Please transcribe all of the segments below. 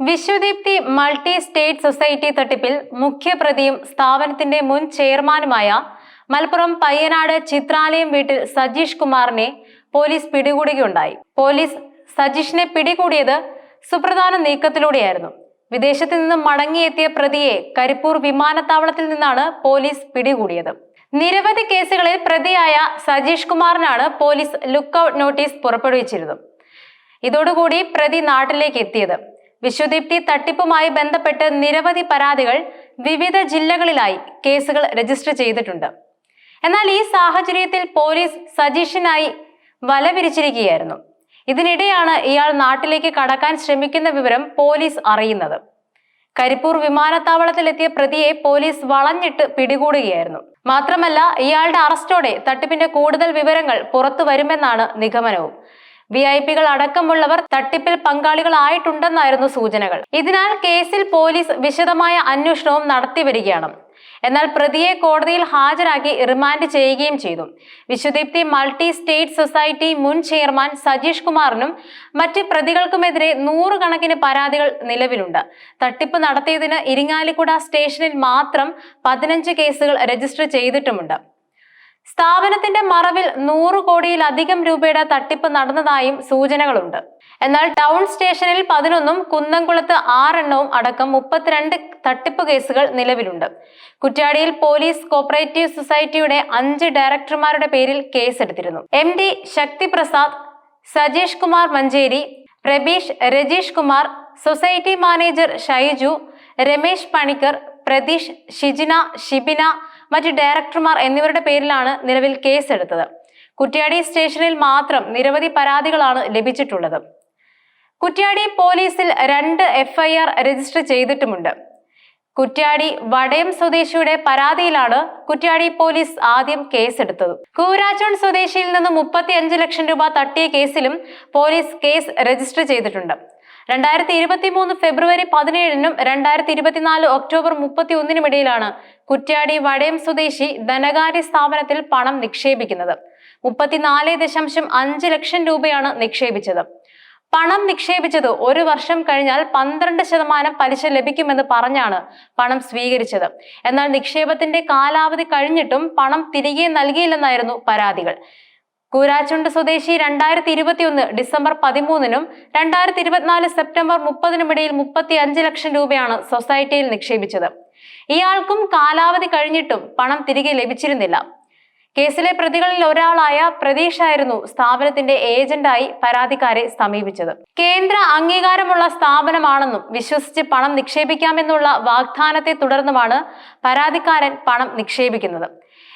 Vishwadeepthi multi state society തട്ടിപ്പിൽ മുഖ്യപ്രതിയും സ്ഥാപനത്തിന്റെ മുൻ ചെയർമാനുമായ മലപ്പുറം പയ്യനാട് ചിത്രാലയം വീട്ടിൽ സജീഷ് കുമാറിനെ പോലീസ് പിടികൂടുകയുണ്ടായി. പോലീസ് സജീഷിനെ പിടികൂടിയത് സുപ്രധാന നീക്കത്തിലൂടെയായിരുന്നു. വിദേശത്ത് നിന്നും മടങ്ങിയെത്തിയ പ്രതിയെ കരിപ്പൂർ വിമാനത്താവളത്തിൽ നിന്നാണ് പോലീസ് പിടികൂടിയത്. നിരവധി കേസുകളിൽ പ്രതിയായ സജീഷ് കുമാറിനാണ് പോലീസ് ലുക്കൌട്ട് നോട്ടീസ് പുറപ്പെടുവിച്ചിരുന്നത്. ഇതോടുകൂടി പ്രതി നാട്ടിലേക്ക് എത്തിയത്. വിശ്വദീപ്തി തട്ടിപ്പുമായി ബന്ധപ്പെട്ട് നിരവധി പരാതികൾ വിവിധ ജില്ലകളിലായി കേസുകൾ രജിസ്റ്റർ ചെയ്തിട്ടുണ്ട്. എന്നാൽ ഈ സാഹചര്യത്തിൽ പോലീസ് സജീഷിനായി വല വിരിച്ചിരിക്കുകയായിരുന്നു ഇതിനിടെയാണ് ഇയാൾ നാട്ടിലേക്ക് കടക്കാൻ ശ്രമിക്കുന്ന വിവരം പോലീസ് അറിയുന്നത്. കരിപ്പൂർ വിമാനത്താവളത്തിലെത്തിയ പ്രതിയെ പോലീസ് വളഞ്ഞിട്ട് പിടികൂടുകയായിരുന്നു. മാത്രമല്ല ഇയാളുടെ അറസ്റ്റോടെ തട്ടിപ്പിന്റെ കൂടുതൽ വിവരങ്ങൾ പുറത്തു വരുമെന്നാണ് നിഗമനവും. വി ഐ പികൾ അടക്കമുള്ളവർ തട്ടിപ്പിൽ പങ്കാളികളായിട്ടുണ്ടെന്നായിരുന്നു സൂചനകൾ. ഇതിനാൽ കേസിൽ പോലീസ് വിശദമായ അന്വേഷണവും നടത്തിവരികയാണ്. എന്നാൽ പ്രതിയെ കോടതിയിൽ ഹാജരാക്കി റിമാൻഡ് ചെയ്യുകയും ചെയ്തു. വിശ്വദീപ്തി മൾട്ടി സ്റ്റേറ്റ് സൊസൈറ്റി മുൻ ചെയർമാൻ സജീഷ് കുമാറിനും മറ്റ് പ്രതികൾക്കുമെതിരെ നൂറുകണക്കിന് പരാതികൾ നിലവിലുണ്ട്. തട്ടിപ്പ് നടത്തിയതിന് ഇരിങ്ങാലിക്കുട സ്റ്റേഷനിൽ മാത്രം പതിനഞ്ച് കേസുകൾ രജിസ്റ്റർ ചെയ്തിട്ടുമുണ്ട്. സ്ഥാപനത്തിന്റെ മറവിൽ നൂറ് കോടിയിലധികം രൂപയുടെ തട്ടിപ്പ് നടന്നതായും സൂചനകളുണ്ട്. എന്നാൽ ടൗൺ സ്റ്റേഷനിൽ പതിനൊന്നും കുന്നംകുളത്ത് ആറെണ്ണവും അടക്കം മുപ്പത്തിരണ്ട് തട്ടിപ്പ് കേസുകൾ നിലവിലുണ്ട്. കുറ്റാടിയിൽ പോലീസ് കോപ്പറേറ്റീവ് സൊസൈറ്റിയുടെ അഞ്ച് ഡയറക്ടർമാരുടെ പേരിൽ കേസെടുത്തിരുന്നു. M D Shaktiprasad Sajeesh Kumar Manjeri Prabeesh Rajeesh Kumar society manager Shaiju Ramesh Panicker Pratheesh Shijina Shibina മറ്റ് ഡയറക്ടർമാർ എന്നിവരുടെ പേരിലാണ് നിലവിൽ കേസെടുത്തത്. കുറ്റ്യാടി സ്റ്റേഷനിൽ മാത്രം നിരവധി പരാതികളാണ് ലഭിച്ചിട്ടുള്ളത്. കുറ്റ്യാടി പോലീസിൽ രണ്ട് എഫ്ഐആർ രജിസ്റ്റർ ചെയ്തിട്ടുമുണ്ട്. കുറ്റ്യാടി വടയം സ്വദേശിയുടെ പരാതിയിലാണ് കുറ്റ്യാടി പോലീസ് ആദ്യം കേസെടുത്തത്. കൂരാച്ചോൺ സ്വദേശിയിൽ നിന്ന് മുപ്പത്തി ലക്ഷം രൂപ തട്ടിയ കേസിലും പോലീസ് കേസ് രജിസ്റ്റർ ചെയ്തിട്ടുണ്ട്. രണ്ടായിരത്തി ഇരുപത്തി മൂന്ന് ഫെബ്രുവരി പതിനേഴിനും രണ്ടായിരത്തി ഇരുപത്തിനാല് ഒക്ടോബർ മുപ്പത്തി ഒന്നിനും ഇടയിലാണ് കുറ്റ്യാടി വടയം സ്വദേശി ധനകാര്യ സ്ഥാപനത്തിൽ പണം നിക്ഷേപിക്കുന്നത്. മുപ്പത്തിനാല് ദശാംശം അഞ്ച് ലക്ഷം രൂപയാണ് നിക്ഷേപിച്ചത്. പണം നിക്ഷേപിച്ചത് ഒരു വർഷം കഴിഞ്ഞാൽ പന്ത്രണ്ട് ശതമാനം പലിശ ലഭിക്കുമെന്ന് പറഞ്ഞാണ് പണം സ്വീകരിച്ചത്. എന്നാൽ നിക്ഷേപത്തിന്റെ കാലാവധി കഴിഞ്ഞിട്ടും പണം തിരികെ നൽകിയില്ലെന്നായിരുന്നു പരാതികൾ. കൂരാച്ചുണ്ട് സ്വദേശി രണ്ടായിരത്തി ഇരുപത്തിയൊന്ന് ഡിസംബർ പതിമൂന്നിനും രണ്ടായിരത്തി ഇരുപത്തിനാല് സെപ്റ്റംബർ മുപ്പതിനും ഇടയിൽ മുപ്പത്തി അഞ്ച് ലക്ഷം രൂപയാണ് സൊസൈറ്റിയിൽ നിക്ഷേപിച്ചത്. ഇയാൾക്കും കാലാവധി കഴിഞ്ഞിട്ടും പണം തിരികെ ലഭിച്ചിരുന്നില്ല. കേസിലെ പ്രതികളിൽ ഒരാളായ പ്രതീഷായിരുന്നു സ്ഥാപനത്തിന്റെ ഏജന്റായി പരാതിക്കാരെ സമീപിച്ചത്. കേന്ദ്ര അംഗീകാരമുള്ള സ്ഥാപനമാണെന്നും വിശ്വസിച്ച് പണം നിക്ഷേപിക്കാമെന്നുള്ള വാഗ്ദാനത്തെ തുടർന്നുമാണ് പരാതിക്കാരൻ പണം നിക്ഷേപിക്കുന്നത്.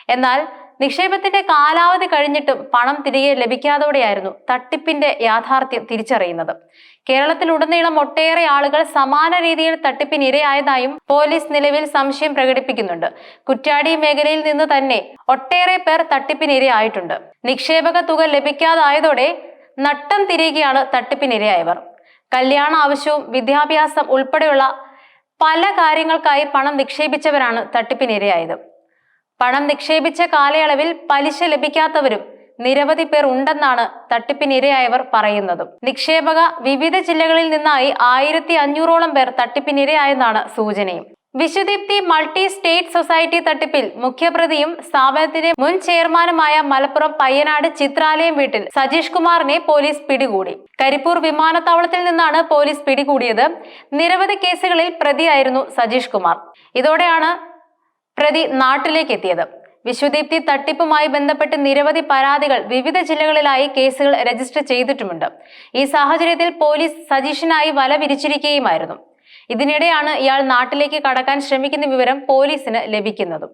എന്നാൽ നിക്ഷേപത്തിന്റെ കാലാവധി കഴിഞ്ഞിട്ടും പണം തിരികെ ലഭിക്കാതോടെയായിരുന്നു തട്ടിപ്പിന്റെ യാഥാർത്ഥ്യം തിരിച്ചറിയുന്നത്. കേരളത്തിലുടനീളം ഒട്ടേറെ ആളുകൾ സമാന രീതിയിൽ തട്ടിപ്പിനിരയായതായും പോലീസ് നിലവിൽ സംശയം പ്രകടിപ്പിക്കുന്നുണ്ട്. കുറ്റാടി മേഖലയിൽ നിന്ന് തന്നെ ഒട്ടേറെ പേർ തട്ടിപ്പിനിരയായിട്ടുണ്ട്. നിക്ഷേപക തുക ലഭിക്കാതായതോടെ നട്ടം തിരിയുകയാണ് തട്ടിപ്പിനിരയായവർ. കല്യാണ ആവശ്യവും വിദ്യാഭ്യാസം ഉൾപ്പെടെയുള്ള പല കാര്യങ്ങൾക്കായി പണം നിക്ഷേപിച്ചവരാണ് തട്ടിപ്പിനിരയായത്. പണം നിക്ഷേപിച്ച കാലയളവിൽ പലിശ ലഭിക്കാത്തവരും നിരവധി പേർ ഉണ്ടെന്നാണ് തട്ടിപ്പിനിരയായവർ പറയുന്നത്. നിക്ഷേപക വിവിധ ജില്ലകളിൽ നിന്നായി ആയിരത്തി അഞ്ഞൂറോളം പേർ തട്ടിപ്പിനിരയായെന്നാണ് സൂചനയും. വിശ്വദീപ്തി മൾട്ടി സ്റ്റേറ്റ് സൊസൈറ്റി തട്ടിപ്പിൽ മുഖ്യപ്രതിയും സ്ഥാപനത്തിന്റെ മുൻ ചെയർമാനുമായ മലപ്പുറം പയ്യനാട് ചിത്രാലയം വീട്ടിൽ സജീഷ് കുമാറിനെ പോലീസ് പിടികൂടി. കരിപ്പൂർ വിമാനത്താവളത്തിൽ നിന്നാണ് പോലീസ് പിടികൂടിയത്. നിരവധി കേസുകളിൽ പ്രതിയായിരുന്നു സജീഷ് കുമാർ. ഇതോടെയാണ് പ്രതി നാട്ടിലേക്ക് എത്തിയത് വിശ്വദീപ്തി തട്ടിപ്പുമായി ബന്ധപ്പെട്ട് നിരവധി പരാതികൾ വിവിധ ജില്ലകളിലായി കേസുകൾ രജിസ്റ്റർ ചെയ്തിട്ടുമുണ്ട്. ഈ സാഹചര്യത്തിൽ പോലീസ് സജീഷിനായി വല വിരിച്ചിരിക്കുകയുമായിരുന്നു. ഇതിനിടെയാണ് ഇയാൾ നാട്ടിലേക്ക് കടക്കാൻ ശ്രമിക്കുന്ന വിവരം പോലീസിന് ലഭിക്കുന്നതും.